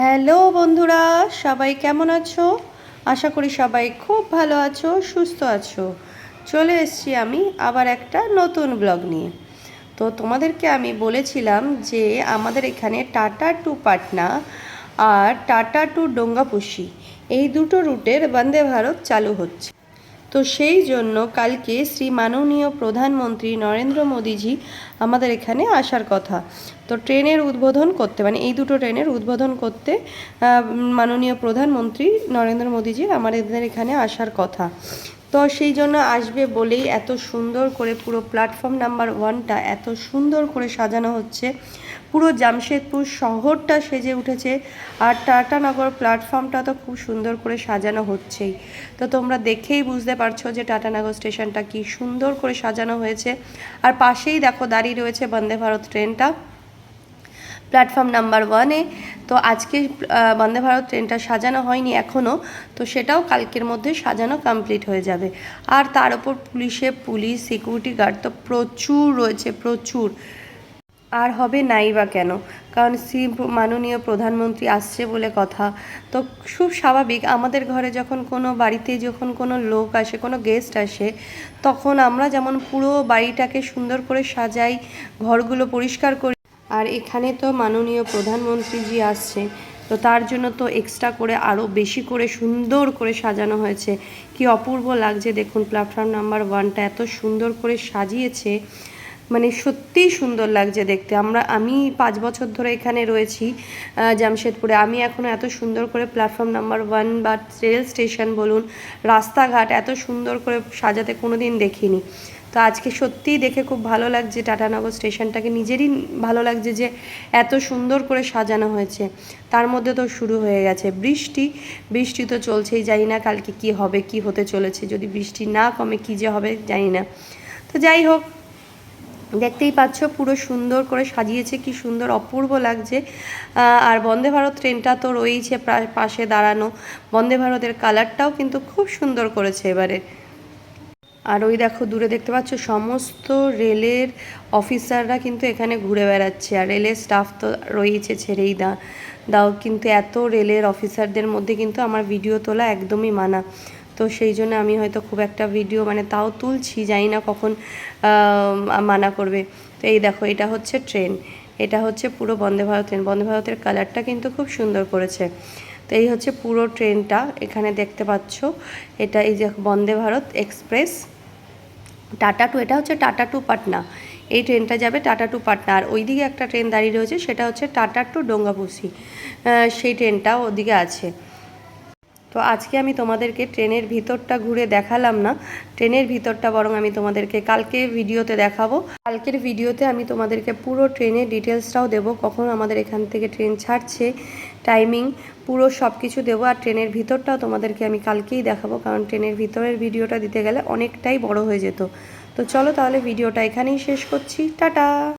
Hello বন্ধুরা, সবাই কেমন আছো? আশা করি সবাই খুব ভালো আছো, সুস্থ আছো। চলে এসছি আমি আবার একটা নতুন ব্লগ নিয়ে। তো তোমাদেরকে আমি বলেছিলাম যে আমাদের এখানে টাটা টু পাটনা আর টাটা টু ডোঙ্গাপুষি, এই দুটো রুটের বন্দে ভারত চালু হচ্ছে। তো সেই জন্য কালকে শ্রী মাননীয় প্রধানমন্ত্রী নরেন্দ্র মোদীজি আমাদের এখানে আসার কথা। তো ট্রেনের উদ্বোধন করতে মানে এই দুটো ট্রেনের উদ্বোধন করতে মাননীয় প্রধানমন্ত্রী নরেন্দ্র মোদীজির আমাদের এখানে আসার কথা। তো সেই জন্য আসবে বলেই এত সুন্দর করে পুরো প্ল্যাটফর্ম নাম্বার ওয়ানটা এত সুন্দর করে সাজানো হচ্ছে। পুরো জামশেদপুর শহরটা সেজে উঠেছে আর টাটানগর প্ল্যাটফর্মটা তো খুব সুন্দর করে সাজানো হচ্ছেই। তো তোমরা দেখেই বুঝতে পারছ যে টাটানগর স্টেশনটা কি সুন্দর করে সাজানো হয়েছে। আর পাশেই দেখো দাঁড়িয়ে রয়েছে বন্দে ভারত ট্রেনটা প্ল্যাটফর্ম নাম্বার ওয়ানে তো আজকে বন্দে ভারত ট্রেনটা সাজানো হয়নি এখনও তো সেটাও কালকের মধ্যে সাজানো কমপ্লিট হয়ে যাবে। আর তার উপর পুলিশে, পুলিশ সিকিউরিটি গার্ড তো প্রচুর রয়েছে, প্রচুর। আর হবে নাই বা কেন? কারণ শ্রী মাননীয় প্রধানমন্ত্রী আসছে বলে কথা। তো খুব স্বাভাবিক, আমাদের ঘরে যখন কোনো বাড়িতে যখন কোনো লোক আসে, কোনো গেস্ট আসে, তখন আমরা যেমন পুরো বাড়িটাকে সুন্দর করে সাজাই, ঘরগুলো পরিষ্কার করি আর এখানে তো মাননীয় প্রধানমন্ত্রীজি আসছে, তো তার জন্য তো এক্সট্রা করে আরও বেশি করে সুন্দর করে সাজানো হয়েছে। কি অপূর্ব লাগছে দেখুন প্ল্যাটফর্ম নাম্বার ওয়ানটা এত সুন্দর করে সাজিয়েছে। মানে সত্যিই সুন্দর লাগছে দেখতে। আমরা, আমি পাঁচ বছর ধরে এখানে রয়েছি জামশেদপুরে। আমি এখনও এত সুন্দর করে প্ল্যাটফর্ম নাম্বার ওয়ান বা রেল স্টেশন বলুন, রাস্তাঘাট এত সুন্দর করে সাজাতে কোনো দিন দেখিনি। তো আজকে সত্যিই দেখে খুব ভালো লাগছে টাটানগর স্টেশনটাকে নিজেরই ভালো লাগছে যে এত সুন্দর করে সাজানো হয়েছে। তার মধ্যে তো শুরু হয়ে গেছে। বৃষ্টি বৃষ্টি তো চলছেই, জানি না কালকে কি হবে, কি হতে চলেছে। যদি বৃষ্টি না কমে, কি যে হবে জানি না। তো যাই হোক দেখতেই পাচ্ছ, পুরো সুন্দর করে সাজিয়েছে, কি সুন্দর অপূর্ব লাগছে। আর বন্দে ভারত ট্রেনটা তো প্রায় পাশে দাঁড়ানো। বন্দে ভারতের কালারটাও কিন্তু খুব সুন্দর করেছে এবারে। আর ওই দেখো, দূরে দেখতে পাচ্ছ, সমস্ত রেলের অফিসাররা কিন্তু এখানে ঘুরে বেড়াচ্ছে। আর রেলের স্টাফ তো রয়েছে ছেড়েই দা, দাও, কিন্তু এত রেলের অফিসারদের মধ্যে কিন্তু আমার ভিডিও তোলা একদমই মানা। তো সেই জন্য আমি হয়তো খুব একটা ভিডিও মানে তাও তুলছি, জানি না কখন মানা করবে। তো এই দেখো, এটা হচ্ছে ট্রেন এটা হচ্ছে পুরো বন্দে ভারত ট্রেন বন্দে ভারতের কালারটা কিন্তু খুব সুন্দর করেছে। তো এই হচ্ছে পুরো ট্রেনটা এখানে দেখতে পাচ্ছ, এটা এই যে বন্দে ভারত এক্সপ্রেস টাটা টু, এটা হচ্ছে টাটা টু পাটনা। এই ট্রেনটা যাবে টাটা টু পাটনা। আর ওইদিকে একটা ট্রেন দাঁড়িয়ে রয়েছে, সেটা হচ্ছে টাটা টু ডোঙ্গাপুসি। সেই ট্রেনটা ওদিকে আছে। তো আজকে আমি তোমাদেরকে ট্রেনের ভিতরটা ঘুরে দেখালাম না। ট্রেনের ভিতরটা বরং আমি তোমাদেরকে কালকে ভিডিওতে দেখাবো। কালকের ভিডিওতে আমি তোমাদেরকে পুরো ট্রেনের ডিটেলসটাও দেবো, কখন আমাদের এখান থেকে ট্রেন ছাড়ছে, টাইমিং, পুরো সব কিছু দেবো। আর ট্রেনের ভিতরটাও তোমাদেরকে আমি কালকেই দেখাবো, কারণ ট্রেনের ভিতরের ভিডিওটা দিতে গেলে অনেকটাই বড় হয়ে যেত। তো চলো তাহলে ভিডিওটা এখানেই শেষ করছি। টাটা!